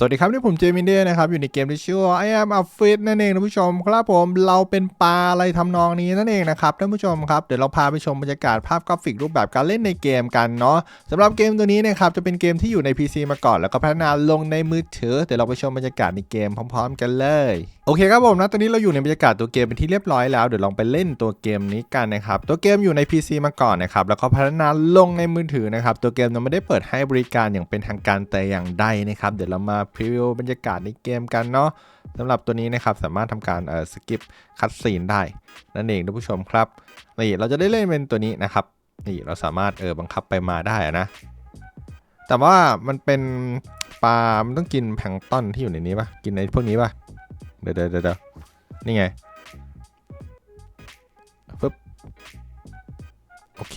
สวัสดีครับนี่ผมเจมินเดนะครับ อยู่ในเกมที่ชื่อว่า I am a fit นั่นเองท่านผู้ชมครับผมเราเป็นปลาอะไรทำนองนี้นั่นเองนะครับท่านผู้ชมครับเดี๋ยวเราพาไปชมบรรยากาศภาพกราฟิกรูปแบบการเล่นในเกมกันเนาะสำหรับเกมตัวนี้นะครับจะเป็นเกมที่อยู่ใน PC มาก่อน แล้วก็พัฒนาลงในมือถือเดี๋ยวเราไปชมบรรยากาศในเกมพร้อม ๆ กันเลยโอเคครับผมนะตอนนี้เราอยู่ในบรรยากาศตัวเกมเป็นที่เรียบร้อยแล้วเดี๋ยวลองไปเล่นตัวเกมนี้กันนะครับตัวเกมอยู่ใน PC มาก่อนนะครับแล้วก็พัฒนาลงในมือถือนะครับตัวเกมยังไม่ได้เปิดให้บริการอย่างเป็นทางการแต่อย่างใดนะครับเดี๋ยวเรามาพรีวิวบรรยากาศในเกมกันเนาะสำหรับตัวนี้นะครับสามารถทำการเอ่อสกิปคัดซีนได้ นั่นเองท่านผู้ชมครับนี่เราจะได้เล่นเป็นตัวนี้นะครับนี่เราสามารถเออบังคับไปมาได้อะนะ แต่ว่ามันเป็นปลา มันต้องกินแพลงต้นที่อยู่ในนี้ปะกินในพวกนี้ปะเดี๋ยวเดี๋ยวเดี๋ยวเดี๋ยวนี่ไงปึ๊บโอเค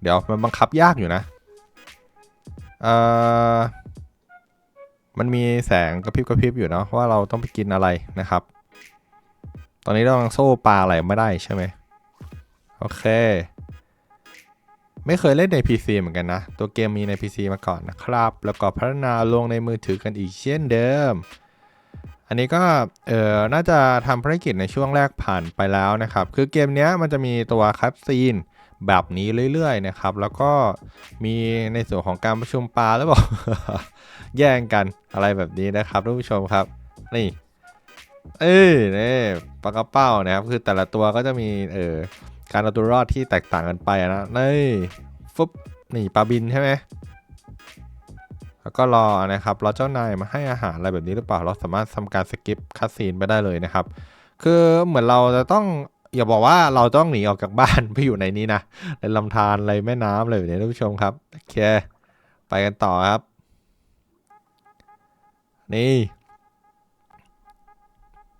เดี๋ยวมันบังคับยากอยู่นะ เอ่อ มันมีแสงกระพริบกระพริบอยู่เนาะว่าเราต้องไปกินอะไรนะครับ ตอนนี้เรากำลังโซ่ปลาอะไรไม่ได้ใช่ไหมโอเค ไม่เคยเล่นใน PC เหมือนกันนะ ตัวเกมมีใน PC มาก่อนนะครับ แล้วก็พัฒนาลงในมือถือกันอีกเช่นเดิม อันนี้ก็เออน่าจะทำภารกิจในช่วงแรกผ่านไปแล้วนะครับ คือเกมนี้มันจะมีตัวคัตซีน แบบนี้เรื่อยๆนะครับ แล้วก็มีในส่วนของการประชุมปลาแล้วบอกแย่งกันอะไรแบบนี้นะครับท่านผู้ชมครับ นี่ เอ้ยนี่ปลากระเป้านะครับคือแต่ละตัวก็จะมีเออการเอาตัวรอดที่แตกต่างกันไปนะนี่ฟุบนี่ปลาบินใช่ไหมแล้วก็รอนะครับรอเจ้านายมาให้อาหารอะไรแบบนี้หรือเปล่า เราสามารถทำการสกิปคัดซีนไปได้เลยนะครับ คือเหมือนเราจะต้อง อย่าบอกว่าเราต้องหนีออกจากบ้านไปอยู่ในนี้นะในลำธารอะไรแม่น้ำอะไรแบบนี้ท่านผู้ชมครับโอเคไปกันต่อครับ นี่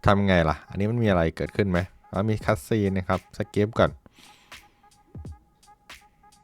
ทำไงล่ะ อันนี้มันมีอะไรเกิดขึ้นไหมมันมีคัสซีนนะครับสกิปก่อน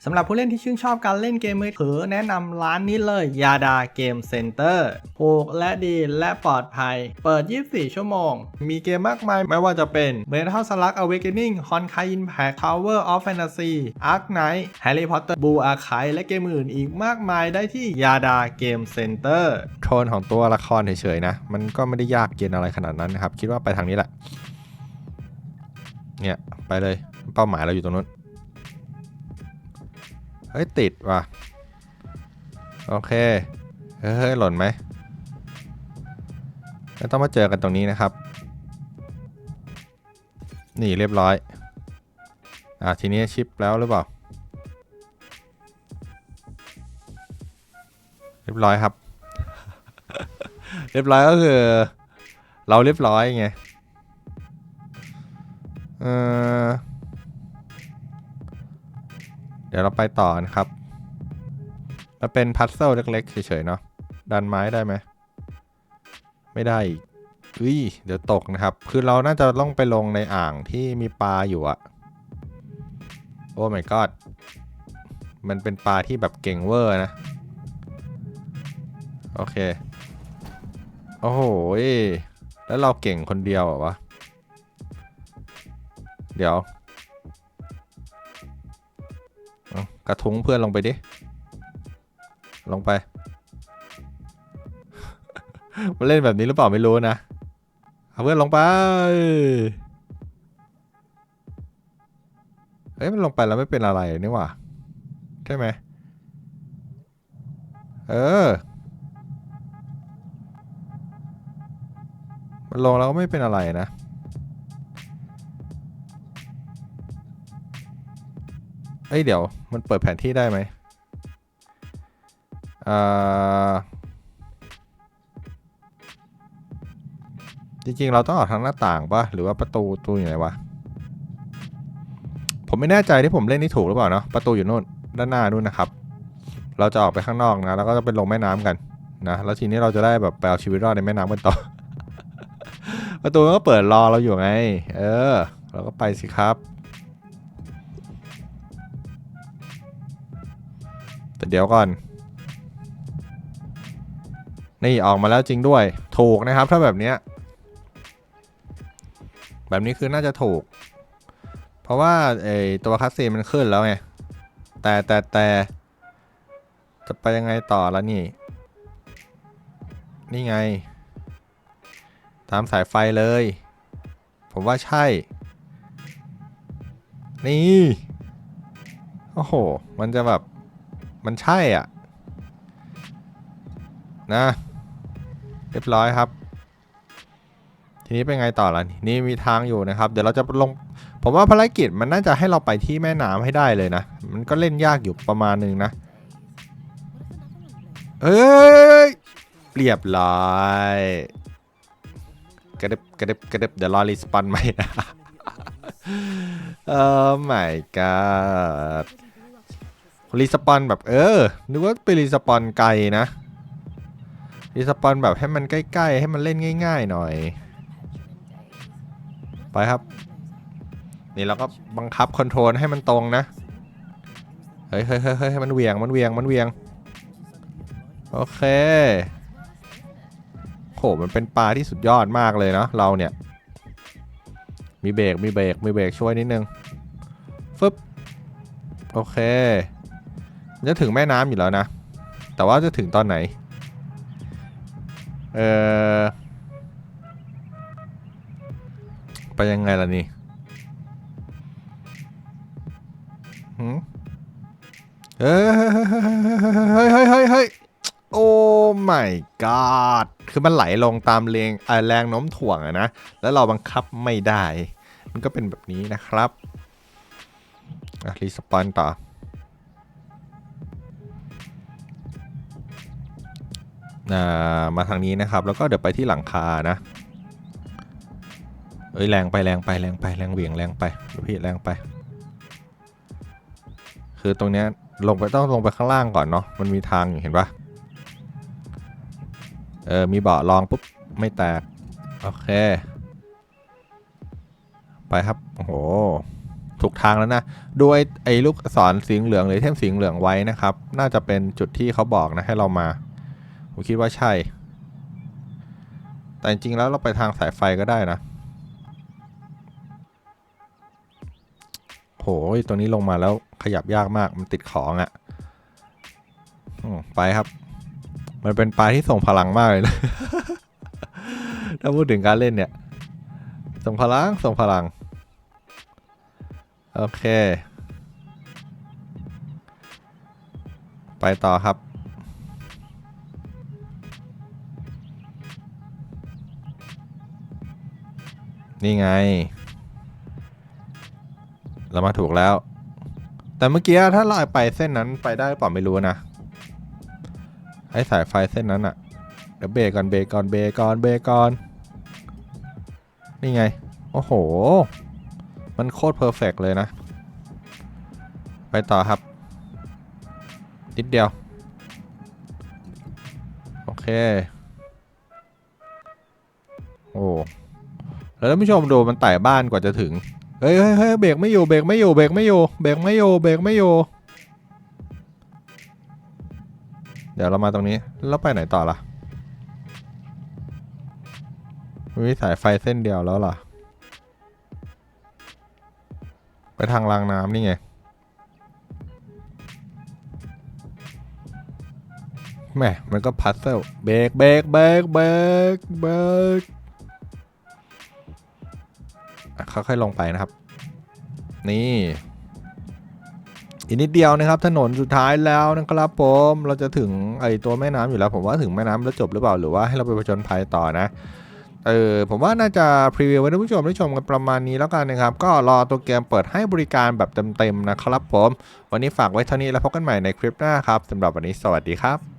สำหรับผู้เล่นที่ชื่นชอบการเล่นเกมมือถือแนะนำร้านนี้เลยยาดาเกมเซ็นเตอร์ถูกและดีและปลอดภัย เปิด 24 ชั่วโมง มีเกมมากมายไม่ว่าจะเป็น Metal Slug Awakening Honkai Impact Tower of Fantasy Ark Knight Harry Potter Blue Archive และเกมอื่นอีกมากมายได้ที่ยาดาเกมเซ็นเตอร์โทนของตัวละครเฉยๆนะ มันก็ไม่ได้ยากเย็นอะไรขนาดนั้นนะครับ คิดว่าไปทางนี้แหละ เนี่ย ไปเลยเป้าหมายเราอยู่ตรงนู้น เฮ้ย ติดว่ะ โอเค เฮ้ย หล่นไหมไม่ต้องมาเจอกันตรงนี้นะครับ นี่เรียบร้อย อะทีนี้ชิปแล้วหรือเปล่า เรียบร้อยครับ เรียบร้อยก็คือ เราเรียบร้อยไง เออ เดี๋ยวเราไปต่อนะครับมันเป็นพัซเซิลเล็กๆเฉยๆเนาะดันไม้ได้ไหม ไม่ได้อีกอุ้ยเดี๋ยวตกนะครับ คือเราน่าจะต้องไปลงในอ่างที่มีปลาอยู่อะโอ้ my god มันเป็นปลาที่แบบเก่งเวอร์นะ โอเค โอ้โหแล้วเราเก่งคนเดียวเหรอวะ เดี๋ยว กระทุ้งเพื่อนลงไปดิ ลงไป มันเล่นแบบนี้หรือเปล่าไม่รู้นะ เอาเพื่อนลงไป เอ้ยมันลงไปแล้วไม่เป็นอะไรนี่หว่า ใช่ไหม เออ มันลงแล้วก็ไม่เป็นอะไรนะ เอ้ยเดี๋ยวมันเปิดแผนที่ได้ไหมอ่าจริงๆ เราต้องออกทางหน้าต่างปะหรือว่าประตูตูอยู่ไหนวะ ผมไม่แน่ใจที่ผมเล่นนี่ถูกหรือเปล่าเนาะประตูอยู่นู่นด้านหน้านู่นนะครับ เราจะออกไปข้างนอกนะ แล้วก็จะไปลงแม่น้ำกันนะแล้วทีนี้เราจะได้แบบไปเอาชีวิตรอดในแม่น้ำกันต่อ ประตูมันก็เปิดรอเราอยู่ไง เออ เราก็ไปสิครับ แต่เดี๋ยวก่อน นี่ออกมาแล้วจริงด้วย ถูกนะครับ ถ้าแบบเนี้ย แบบนี้คือน่าจะถูก เพราะว่าไอตัวคัสซีนมันขึ้นแล้วไง แต่แต่แต่จะไปยังไงต่อแล้วนี่ นี่ไง ตามสายไฟเลย ผมว่าใช่ นี่ โอ้โห มันจะแบบ มันใช่อะ นะ เรียบร้อยครับ ทีนี้เป็นไงต่อล่ะ นี่มีทางอยู่นะครับ เดี๋ยวเราจะลง ผมว่าภารกิจมันน่าจะให้เราไปที่แม่น้ำให้ได้เลยนะ มันก็เล่นยากอยู่ประมาณหนึงนะ เอ้ย เรียบร้อยกระดึบกระดึบกระดึบเดี๋ยวรอรีสปอนใหม่นะเออ my god รีสปอนแบบเออ นึกว่าไปรีสปอนไกลนะ รีสปอนแบบให้มันใกล้ๆ ให้มันเล่นง่าย ๆ หน่อย ไปครับ นี่เราก็บังคับคอนโทรลให้มันตรงนะ เฮ้ยเฮ้ยเฮ้ยเฮ้มันเวียง มันเวียง มันเวียง โอเคโหมันเป็นปลาที่สุดยอดมากเลยเนาะเราเนี่ย มีเบรกมีเบรกมีเบรกช่วยนิดนึงฟึบโอเค จะถึงแม่น้ำอยู่แล้วนะ แต่ว่าจะถึงตอนไหน เออไปยังไงล่ะนี่หืมเฮ้ยเฮ้ยเฮ้ยเฮ้ยเฮ้ยโอ้ my god คือมันไหลลงตามแรงแรงโน้มถ่วงอะนะ แล้วเราบังคับไม่ได้ มันก็เป็นแบบนี้นะครับ อะ รีสปอนต่อ มาทางนี้นะครับ แล้วก็เดี๋ยวไปที่หลังคานะเอ้ยแรงไปแรงไปแรงไปแรงเหวี่ยงแรงไปพี่แรงไป คือตรงเนี้ยลงไปต้องลงไปข้างล่างก่อนเนาะมันมีทางอยู่เห็นปะเออมีเบาะรองปุ๊บไม่แตกโอเค ไปครับโอ้โหถูกทางแล้วนะดูไอ้ไอ้ลูกศรสีเหลืองหรือเทมสีเหลืองไว้นะครับ น่าจะเป็นจุดที่เขาบอกนะให้เรามา ผมคิดว่าใช่ แต่จริงๆแล้วเราไปทางสายไฟก็ได้นะ โหยตัวนี้ลงมาแล้วขยับยากมากมันติดของอะ่ะอืมไปครับ มันเป็นปลาที่ส่งพลังมากเลยนะ ถ้าพูดถึงการเล่นเนี่ย ส่งพลัง ส่งพลัง โอเค ไปต่อครับ นี่ไง เรามาถูกแล้ว แต่เมื่อกี้ถ้าเราไปเส้นนั้นไปได้หรือเปล่าไม่รู้นะ ไอ้สายไฟเส้นนั้นอะเดี๋ยวเบรกก่อนเบรกก่อนเบรกก่อนเบรกก่อน นี่ไง โอ้โห มันโคตรเพอร์เฟกเลยนะ ไปต่อครับนิดเดียว โอเค โอ้ แล้วท่านผู้ชมดูมันไต่บ้านกว่าจะถึงเฮ้ยเฮ้ยเฮ้ยเบรกไม่อยู่เบรกไม่อยู่เบรกไม่อยู่เบรกไม่อยู่เบรกไม่อยู่ เดี๋ยวเรามาตรงนี้แล้วไปไหนต่อล่ะมีสายไฟเส้นเดียวแล้วล่ะ ไปทางรางน้ำนี่ไงแหมมันก็พัซเซิลเบรกเบรกเบรกเบรกเบรก ค่อยๆลงไปนะครับ นี่อีกนิดเดียวนะครับถนนสุดท้ายแล้วนะครับผมเราจะถึงไอตัวแม่น้ำอยู่แล้ว ผมว่าถึงแม่น้ำแล้วจบหรือเปล่าหรือว่าให้เราไปผจญภัยต่อนะเออผมว่าน่าจะพรีวิวไว้ท่านผู้ชมได้ชมกันประมาณนี้แล้วกันนะครับ ก็รอตัวเกมเปิดให้บริการแบบเต็มๆนะครับผม วันนี้ฝากไว้เท่านี้แล้วพบกันใหม่ในคลิปหน้าครับสำหรับวันนี้สวัสดีครับ